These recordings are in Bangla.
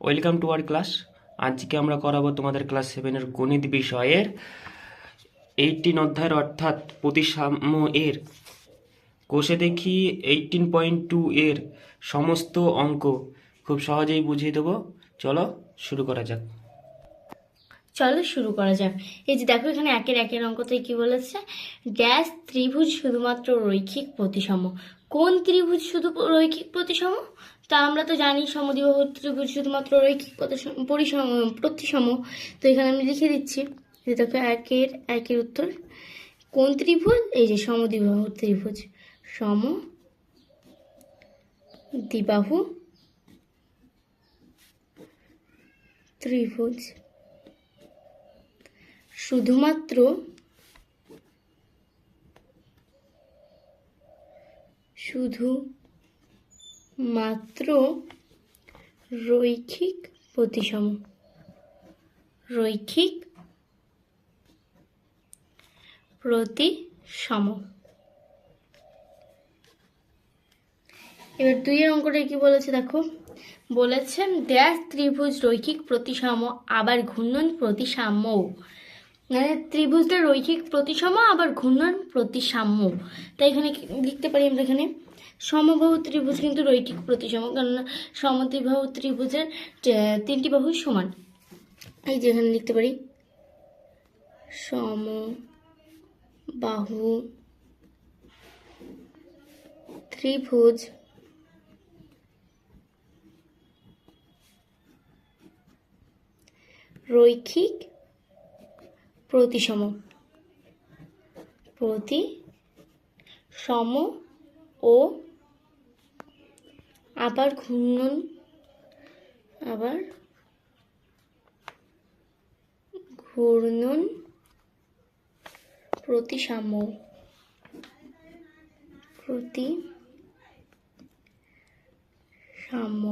ওয়েলকাম টু আওয়ার ক্লাস আজকে আমরা করাবো তোমাদের ক্লাস সেভেনের গণিত বিষয়ের এইটিন অধ্যায়ের অর্থাৎ প্রতিসাম্য এর। কোষে দেখি এইটিন পয়েন্ট টু এর সমস্ত অঙ্ক। খুব সহজেই বুঝিয়ে দেবো। চলো শুরু করা যাক। চলো শুরু করা যাক। এই যে দেখো এখানে একের একের অঙ্কতে কি বলেছে? ড্যাশ ত্রিভুজ শুধুমাত্র রৈখিক প্রতিসম কোন ত্রিভুজ শুধু রৈখিক প্রতিসম তা আমরা তো জানি সমদ্বিবাহু ত্রিভুজ শুধুমাত্র রৈখিক পরিসম, প্রতিসম। তো এখানে আমি লিখে দিচ্ছি। যে দেখো, একের একের উত্তর। কোন ত্রিভুজ? এই যে সমদ্বিবাহু ত্রিভুজ। সম দ্বিবাহু ত্রিভুজ। শুধুমাত্র শুধু মাত্র রৈখিক প্রতিসম। রৈখিক প্রতিসম। এবার দুইয়ের অঙ্কটা কি বলেছে দেখো? বলেছেন ড্যাশ ত্রিভুজ রৈখিক প্রতিসম, আবার ঘূর্ণন প্রতিসাম্য। মানে ত্রিভুজটা রৈখিক প্রতিসম, আবার ঘূর্ণন প্রতিসাম্য। তাই এখানে লিখতে পারি আমরা এখানে? সমবাহু ত্রিভুজ কিন্তু রৈখিক প্রতিসম, কেননা সমদ্বিবাহু ত্রিভুজের তিনটি বাহু সমান। এই যে এখানে লিখতে পারি। সম বাহু ত্রিভুজ রৈখিক প্রতিসম প্রতি সম ও আবার ঘূর্ণন আবার ঘূর্ণন প্রতিসাম্য প্রতি সাম্য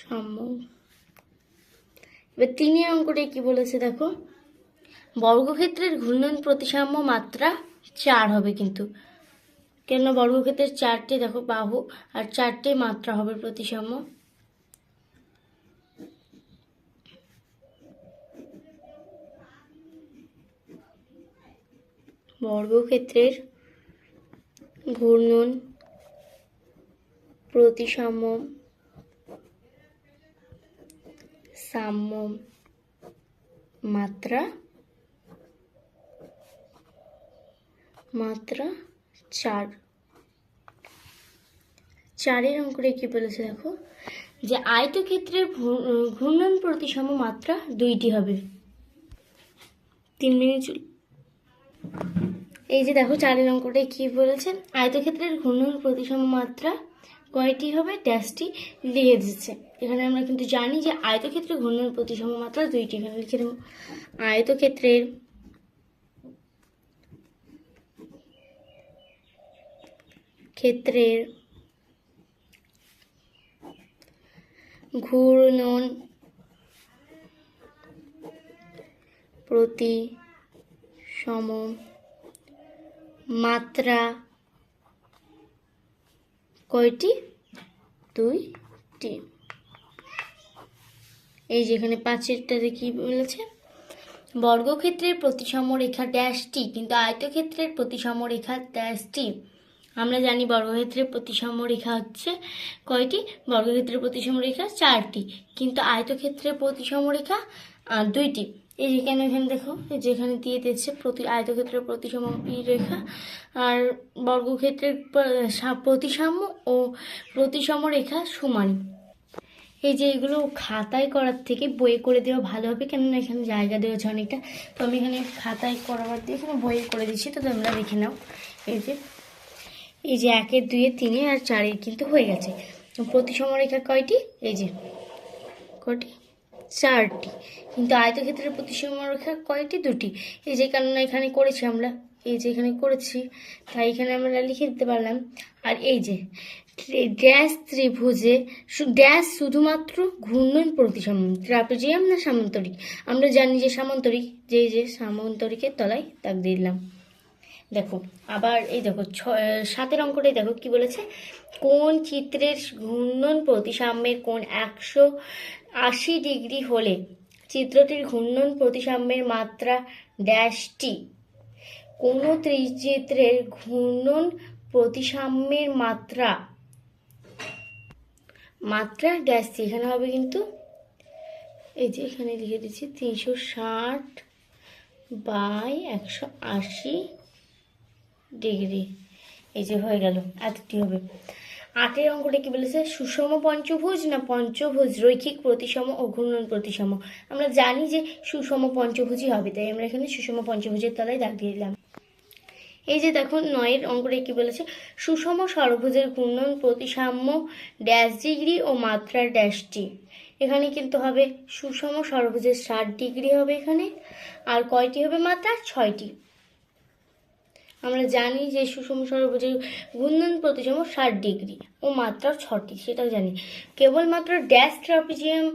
সাম্য। এবার তিনের অঙ্কটা কি বলেছে দেখো? বর্গক্ষেত্রের ঘূর্ণন প্রতিসাম্য মাত্রা চার হবে কিন্তু। কেন বর্গক্ষেত্রের চারটে, দেখো, বাহু আর চারটে মাত্রা হবে প্রতিসাম্য। বর্গক্ষেত্রের ঘূর্ণন প্রতিসাম্য সাম্য মাত্রা মাত্রা চার। চারের অঙ্কটা কি বলেছে দেখো? যে আয়তক্ষেত্রের ঘূর্ণন প্রতিসম মাত্রা দুইটি হবে। তিন মিনিট এই যে দেখো চারের অঙ্কটায় কি বলেছেন আয়তক্ষেত্রের ঘূর্ণন প্রতিসম মাত্রা কয়টি হবে? ড্যাশটি লিখে দিচ্ছে। এখানে আমরা কিন্তু জানি যে আয়তক্ষেত্রের ঘূর্ণন প্রতিসম মাত্রা দুইটি এখানে লিখে দেবো। আয়তক্ষেত্রের ক্ষেত্রের ঘূর্ণন প্রতি সম মাত্রা কয়টি? দুইটি। এই যেখানে পাঁচেরটাতে কি বলেছে? বর্গক্ষেত্রের প্রতিসম রেখা ড্যাশটি কিন্তু আয়তক্ষেত্রের প্রতিসম রেখা ড্যাশটি আমরা জানি বর্গক্ষেত্রের প্রতিসম রেখা হচ্ছে কয়টি? বর্গক্ষেত্রের প্রতিসম রেখা চারটি। কিন্তু আয়তক্ষেত্রের প্রতিসম রেখা দুইটি। এই যেখানে এখানে দেখো যেখানে দিয়ে দিচ্ছে প্রতি, আয়তক্ষেত্রের প্রতিসম রেখা আর বর্গক্ষেত্রের প্রতিসাম্য ও প্রতিসম রেখা সমান। এই যে এগুলো খাতায় করার থেকে বইয়ে করে দেওয়া ভালো হবে, কেননা এখানে জায়গা দেওয়া আছে অনেকটা। তো আমি এখানে খাতায় করাবার দিয়ে এখানে বইয়ে করে দিচ্ছি, তো তোমরা দেখে নাও। এই যে এই যে একের দুইয়ের তিনে আর চারের কিন্তু হয়ে গেছে। তো প্রতিসম রেখা কয়টি? এই যে কয়টি? চারটি। কিন্তু আয়তক্ষেত্রের প্রতিসম রেখা কয়টি? দুটি। এই যে কারণে এখানে করেছি আমরা, এই যে এখানে করেছি, তাই এখানে আমরা লিখে দিতে পারলাম। আর এই যে ড্যাশ ত্রিভুজে ড্যাশ শুধুমাত্র ঘূর্ণন প্রতিসম, ট্রাপেজিয়াম না সামান্তরিক? আমরা জানি যে সামান্তরিক যে যে সামান্তরিকের তলায় তাক দিলাম। দেখো, আবার এই দেখো, ছ- সাতের অঙ্কটাই দেখো কি বলেছে? কোন চিত্রের ঘূর্ণন প্রতিসাম্যের কোণ একশো আশি ডিগ্রি হলে চিত্রটির ঘূর্ণন প্রতিসাম্যের মাত্রা ড্যাশটি কোনো ত্রিচিত্রের ঘূর্ণন প্রতিসাম্যের মাত্রা মাত্রা ড্যাশটি এখানে হবে কিন্তু, এই যে এখানে লিখে দিচ্ছি, তিনশো ষাট বাই একশো আশি ডিগ্রি। এই যে হয়ে গেল এতটি হবে। আটের অঙ্কটা কি বলেছে? সুষম পঞ্চভুজ না পঞ্চভুজ? রৈখিক প্রতিসম ও ঘূর্ণন প্রতিসম। আমরা জানি যে সুষম পঞ্চভুজই হবে, তাই আমরা এখানে সুষম পঞ্চভুজের তলায় দাগ দিয়ে দিলাম। এই যে দেখো, নয়ের অঙ্কটা কি বলেছে? সুষম ষড়ভুজের ঘূর্ণন প্রতিসাম্য ড্যাশ ডিগ্রি ও মাত্রা ড্যাশটি এখানে কিন্তু হবে সুষম ষড়ভুজের ষাট ডিগ্রি হবে এখানে, আর কয়টি হবে মাত্রা ছয়টি। আমরা জানি যে সুষম ষড়ভুজের ঘূর্ণন প্রতিসম ষাট ডিগ্রি ও মাত্রা ছটি, সেটাও জানি। কেবলমাত্র ড্যাশ ট্রাপিজিয়াম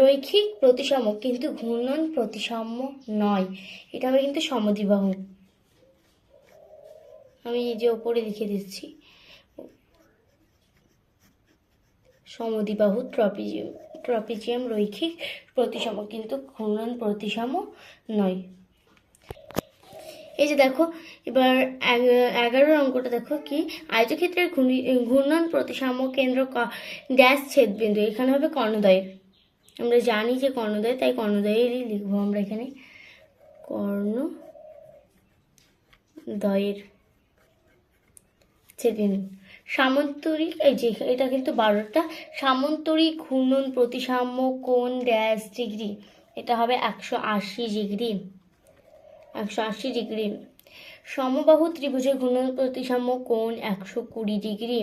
রৈখিক প্রতিসম, কিন্তু ঘূর্ণন প্রতিসাম্য নয়। এটা হবে কিন্তু সমদ্বিবাহু। আমি যে ওপরে লিখে দিচ্ছি। সমদ্বিবাহু ট্রপিজিয়াম ট্রপিজিয়াম রৈখিক প্রতিসম, কিন্তু ঘূর্ণন প্রতিসম নয়। এই যে দেখো, এবার এগ- এগারোর অঙ্কটা দেখো কি? আয়তক্ষেত্রের ঘূর্ণি- ঘূর্ণন প্রতিসাম্য কেন্দ্র ড্যাশ ছেদবিন্দু, এখানে হবে কর্ণদয়ের আমরা জানি যে কর্ণদয় তাই কর্ণদয়েরই লিখব আমরা এখানে। কর্ণ দয়ের ছেদবিন্দু। সামন্তরিক, এই যে এটা কিন্তু বারোটা, সামন্তরিক ঘূর্ণন প্রতিসাম্য কোণ ড্যাশ ডিগ্রি এটা হবে একশো আশি ডিগ্রি একশো আশি ডিগ্রি। সমবাহু ত্রিভুজের ঘূর্ণন প্রতিসাম্য কোণ একশো কুড়ি ডিগ্রি।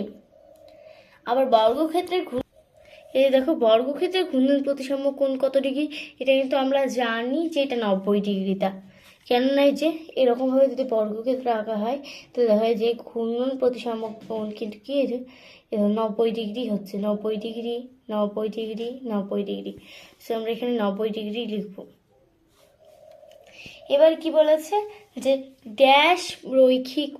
আবার বর্গক্ষেত্রের এই দেখো, বর্গক্ষেত্রের ঘূর্ণন প্রতিসাম্য কোণ কত ডিগ্রি? এটা কিন্তু আমরা জানি যে এটা নব্বই ডিগ্রিটা। কেননা যে এরকমভাবে যদি বর্গক্ষেত্র আঁকা হয় তো দেখা যায় যে ঘূর্ণন প্রতিসাম্য কোণ কিন্তু কী যে নব্বই ডিগ্রি হচ্ছে। নব্বই ডিগ্রি নব্বই ডিগ্রি নব্বই ডিগ্রি। সো আমরা এখানে নব্বই ডিগ্রি লিখব। এবার কি বলেছে? যে ড্যাশ রৈখিক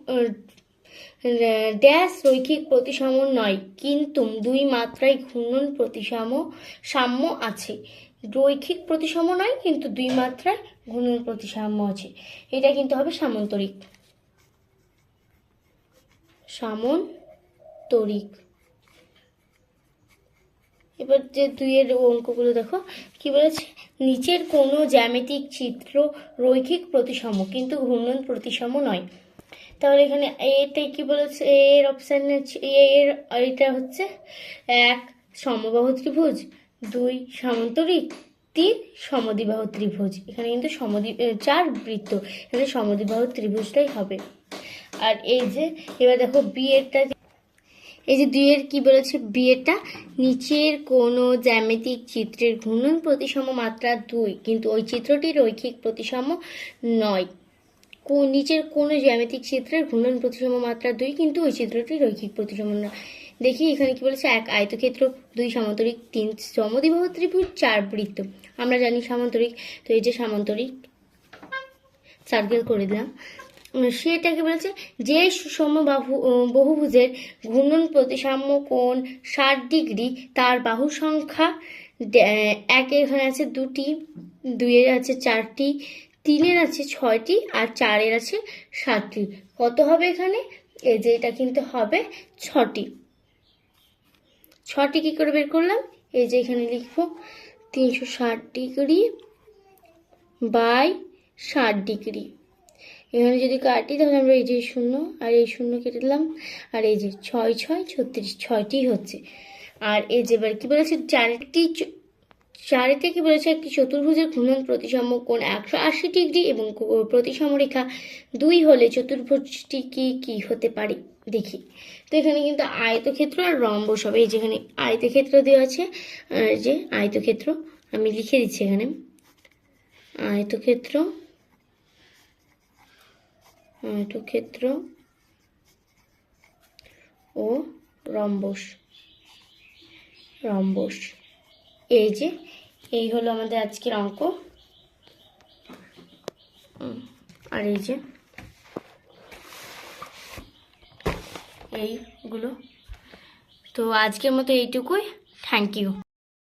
ড্যাশ রৈখিক প্রতিসম নয়, কিন্তু দুই মাত্রায় ঘূর্ণন প্রতিসম সাম্য আছে। রৈখিক প্রতিসম নয়, কিন্তু দুই মাত্রায় ঘূর্ণন প্রতিসাম্য আছে। এটা কিন্তু হবে সামন্তরিক। সামন্তরিক। এবার যে দুইয়ের অঙ্কগুলো দেখো, কি বলেছে? নিচের কোনো জ্যামিতিক চিত্র রৈখিক প্রতিসম, কিন্তু ঘূর্ণন প্রতিসম নয়। তাহলে এখানে এতে কি বলেছে? এর অপশান হচ্ছে, এর, এটা হচ্ছে এক সমবাহু ত্রিভুজ, দুই সামন্তরিক, তিন সমদ্বিবাহু ত্রিভুজ। এখানে কিন্তু সমদ্বি চার বৃত্ত। এখানে সমদ্বিবাহু ত্রিভুজটাই হবে। আর এই যে, এবার দেখো বিয়েরটা এই যে দুইয়ের কি বলেছে, বিয়েটা নিচের কোনো জ্যামিতিক চিত্রের ঘূর্ণন প্রতিসম মাত্রা দুই, কিন্তু ওই চিত্রটি রৈখিক প্রতিসম নয়। নিচের কোনো জ্যামিতিক চিত্রের ঘূর্ণন প্রতিসম মাত্রা দুই, কিন্তু ওই চিত্রটি রৈখিক প্রতিসম নয়। দেখি এখানে কি বলেছে, এক আয়তক্ষেত্র, দুই সামান্তরিক, তিন সমদ্বিবাহু ত্রিভুজ, চার বৃত্ত। আমরা জানি সামান্তরিক, তো এই যে সামান্তরিক সার্কেল করে দিলাম। সেটাকে বলেছে যে সুষম বাহু বহুভুজের ঘূর্ণন প্রতিসাম্য কোণ ষাট ডিগ্রি, তার বাহু সংখ্যা একের এখানে আছে দুটি দুইয়ের আছে চারটি তিনের আছে ছয়টি, আর চারের আছে সাতটি। কত হবে এখানে? এই যে এটা কিন্তু হবে ছটি। ছটি কী করে বের করলাম? এই যে এখানে লিখব, তিনশো ষাট ডিগ্রি বাই ষাট ডিগ্রি। এখানে যদি কাটি, তাহলে আমরা এই যে শূন্য আর এই শূন্য কেটে দিলাম। আর এই যে ছয় ছয়, ছত্রিশ, ছয়টি হচ্ছে। আর এই যে এবার কী বলেছে? চারটি চারিতে কি বলেছে? একটি চতুর্ভুজের ঘূর্ণন প্রতিসম কোণ একশো আশি ডিগ্রি এবং প্রতিসম রেখা দুই হলে চতুর্ভুজটি কি কি হতে পারে? দেখি। তো এখানে কিন্তু আয়তক্ষেত্র আর রম্বস হবে এই যেখানে আয়তক্ষেত্র দেওয়া আছে যে আয়তক্ষেত্র, আমি লিখে দিচ্ছি এখানে। আয়তক্ষেত্র আয়তক্ষেত্র ও রম্বস। রম্বস। এই যে, এই হলো আমাদের আজকের অঙ্ক। আর এই যে, এইগুলো। তো আজকের মতো এইটুকুই। Thank you